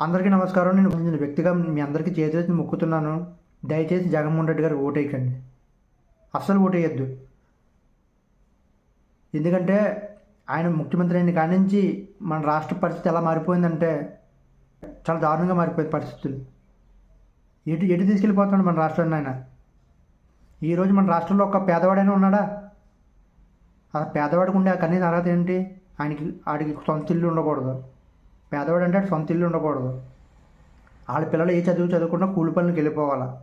అందరికీ నమస్కారం. నేను కొంచెం వ్యక్తిగా మీ అందరికీ చేతులెత్తి మొక్కుతున్నాను. దయచేసి జగన్మోహన్ రెడ్డి గారు ఓటేయకండి. అస్సలు ఓటేయద్దు. ఎందుకంటే ఆయన ముఖ్యమంత్రి అయిన కాడి నుంచి మన రాష్ట్ర పరిస్థితి ఎలా మారిపోయిందంటే చాలా దారుణంగా మారిపోయింది పరిస్థితులు. ఎటు ఎటు తీసుకెళ్ళిపోతున్నాడు మన రాష్ట్రాన్ని ఆయన? ఈరోజు మన రాష్ట్రంలో ఒక పేదవాడైనా ఉన్నాడా? ఆ పేదవాడికి ఉండే ఆ కనీస అర్హత ఏంటి? ఆయనకి ఆడికి సొంత ఇల్లు ఉండకూడదు. పేదవాడు అంటే సొంత ఇల్లు ఉండకూడదు. వాళ్ళ పిల్లలు ఏ చదువు చదువుకున్నా కూలి పనులకు వెళ్ళిపోవాలా.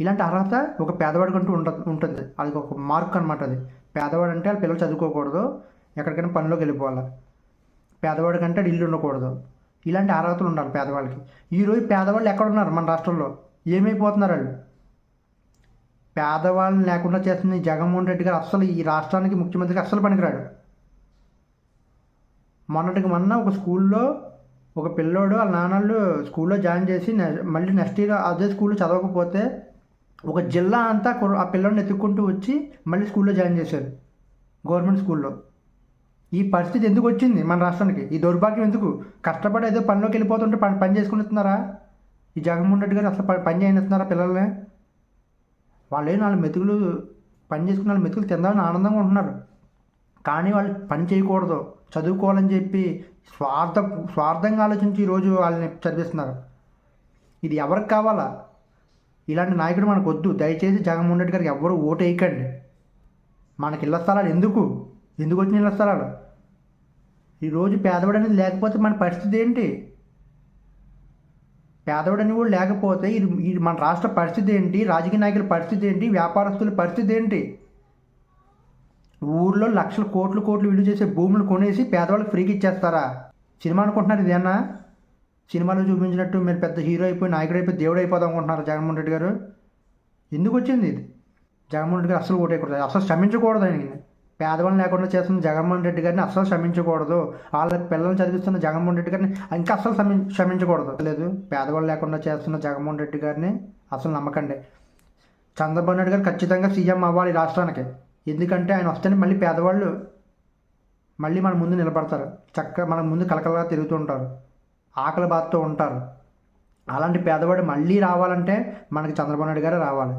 ఇలాంటి అర్హత ఒక పేదవాడికంటూ ఉంట ఉంటుంది. అది ఒక మార్క్ అనమాట అది. పేదవాడు అంటే వాళ్ళ పిల్లలు చదువుకోకూడదు. ఎక్కడికైనా పనిలోకి వెళ్ళిపోవాలి. పేదవాడి కంటే ఇల్లు ఉండకూడదు. ఇలాంటి అర్హతలు ఉండాలి పేదవాళ్ళకి. ఈరోజు పేదవాళ్ళు ఎక్కడ ఉన్నారు మన రాష్ట్రంలో? ఏమైపోతున్నారు వాళ్ళు? పేదవాళ్ళని లేకుండా చేస్తున్న ఈ జగన్మోహన్ రెడ్డి గారు అస్సలు ఈ రాష్ట్రానికి ముఖ్యమంత్రికి అస్సలు పనికిరాడు. మొన్నటికి మొన్న ఒక స్కూల్లో ఒక పిల్లోడు వాళ్ళ నాన్నలు స్కూల్లో జాయిన్ చేసి నె- మళ్ళీ నెక్స్ట్ ఇయర్ అదే స్కూల్లో చదవకపోతే ఒక జిల్లా అంతా ఆ పిల్లోడిని ఎత్తుక్కుంటూ వచ్చి మళ్ళీ స్కూల్లో జాయిన్ చేశారు. గవర్నమెంట్ స్కూల్లో. ఈ పరిస్థితి ఎందుకు వచ్చింది మన రాష్ట్రానికి? ఈ దౌర్భాగ్యం ఎందుకు? కష్టపడి ఏదో పనిలోకి వెళ్ళిపోతుంటే పని పని చేసుకునిస్తున్నారా ఈ జగన్మోహన్ రెడ్డి గారు అసలు పని చేయనిస్తున్నారా పిల్లల్ని? వాళ్ళే నాలుగు మెతుకులు పని చేసుకున్న వాళ్ళు మెతుకులు తిందామని ఆనందంగా ఉంటున్నారు. కానీ వాళ్ళు పని చేయకూడదు. చదువుకోవాలని చెప్పి స్వార్థ స్వార్థంగా ఆలోచించి ఈరోజు వాళ్ళని చదివిస్తున్నారు. ఇది ఎవరికి కావాలా? ఇలాంటి నాయకుడు మనకు వద్దు. దయచేసి జగన్మోహన్ రెడ్డి గారికి ఎవరు ఓటు వేయకండి. మనకి ఇళ్ళ స్థలాలు ఎందుకు? ఎందుకు వచ్చిన ఇళ్ళ స్థలాలు? ఈరోజు పేదవాడు అనేది లేకపోతే మన పరిస్థితి ఏంటి? పేదవాడని కూడా లేకపోతే ఇది మన రాష్ట్ర పరిస్థితి ఏంటి? రాజకీయ నాయకుల పరిస్థితి ఏంటి? వ్యాపారస్తుల పరిస్థితి ఏంటి? ఊళ్ళో లక్షల కోట్లు కోట్లు విలువ చేసే భూములు కొనేసి పేదవాళ్ళకి ఫ్రీకి ఇచ్చేస్తారా? సినిమా అనుకుంటున్నారు ఇదేనా? సినిమాలో చూపించినట్టు మీరు పెద్ద హీరో అయిపోయి నాయకుడు అయిపోయి దేవుడు అయిపోదాం అనుకుంటున్నారు జగన్మోహన్ రెడ్డి గారు. ఎందుకు వచ్చింది ఇది? జగన్మోహన్ రెడ్డి గారు అసలు ఓటేయకూడదు. అసలు శ్రమించకూడదు ఆయన పేదవాళ్ళని లేకుండా చేస్తున్న జగన్మోహన్ రెడ్డి గారిని అస్సలు క్షమించకూడదు వాళ్ళ పిల్లల్ని చదివిస్తున్న జగన్మోహన్ రెడ్డి గారిని ఇంకా అస్సలు క్షమి క్షమించకూడదు లేదు పేదవాళ్ళు లేకుండా చేస్తున్న జగన్మోహన్ రెడ్డి గారిని అసలు నమ్మకండి. చంద్రబాబు నాయుడు గారు ఖచ్చితంగా సీఎం అవ్వాలి ఈ రాష్ట్రానికి. ఎందుకంటే ఆయన వస్తేనే మళ్ళీ పేదవాళ్ళు మళ్ళీ మన ముందు నిలబడతారు. చక్కగా మన ముందు కలకలగా తిరుగుతూ ఉంటారు. ఆకలి బాధతో ఉంటారు. అలాంటి పేదవాడు మళ్ళీ రావాలంటే మనకి చంద్రబాబు నాయుడు గారే రావాలి.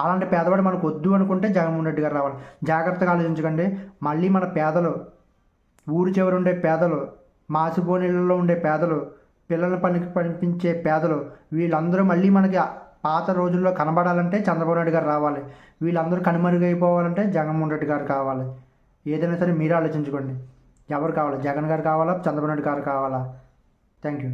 అలాంటి పేదవాడు మనకు వద్దు అనుకుంటే జగన్మోహన్ రెడ్డి గారు రావాలి. జాగ్రత్తగా ఆలోచించకండి. మళ్ళీ మన పేదలు ఊరి చివరి ఉండే పేదలు మాసిపోనీళ్ళలో ఉండే పేదలు పిల్లల పనికి పంపించే పేదలు వీళ్ళందరూ మళ్ళీ మనకి పాత రోజుల్లో కనబడాలంటే చంద్రబాబు నాయుడు గారు రావాలి. వీళ్ళందరూ కనుమరుగైపోవాలంటే జగన్మోహన్ రెడ్డి గారు కావాలి. ఏదైనా సరే మీరే ఆలోచించుకోండి. ఎవరు కావాలి? జగన్ గారు కావాలా? చంద్రబాబు నాయుడు గారు కావాలా? Thank you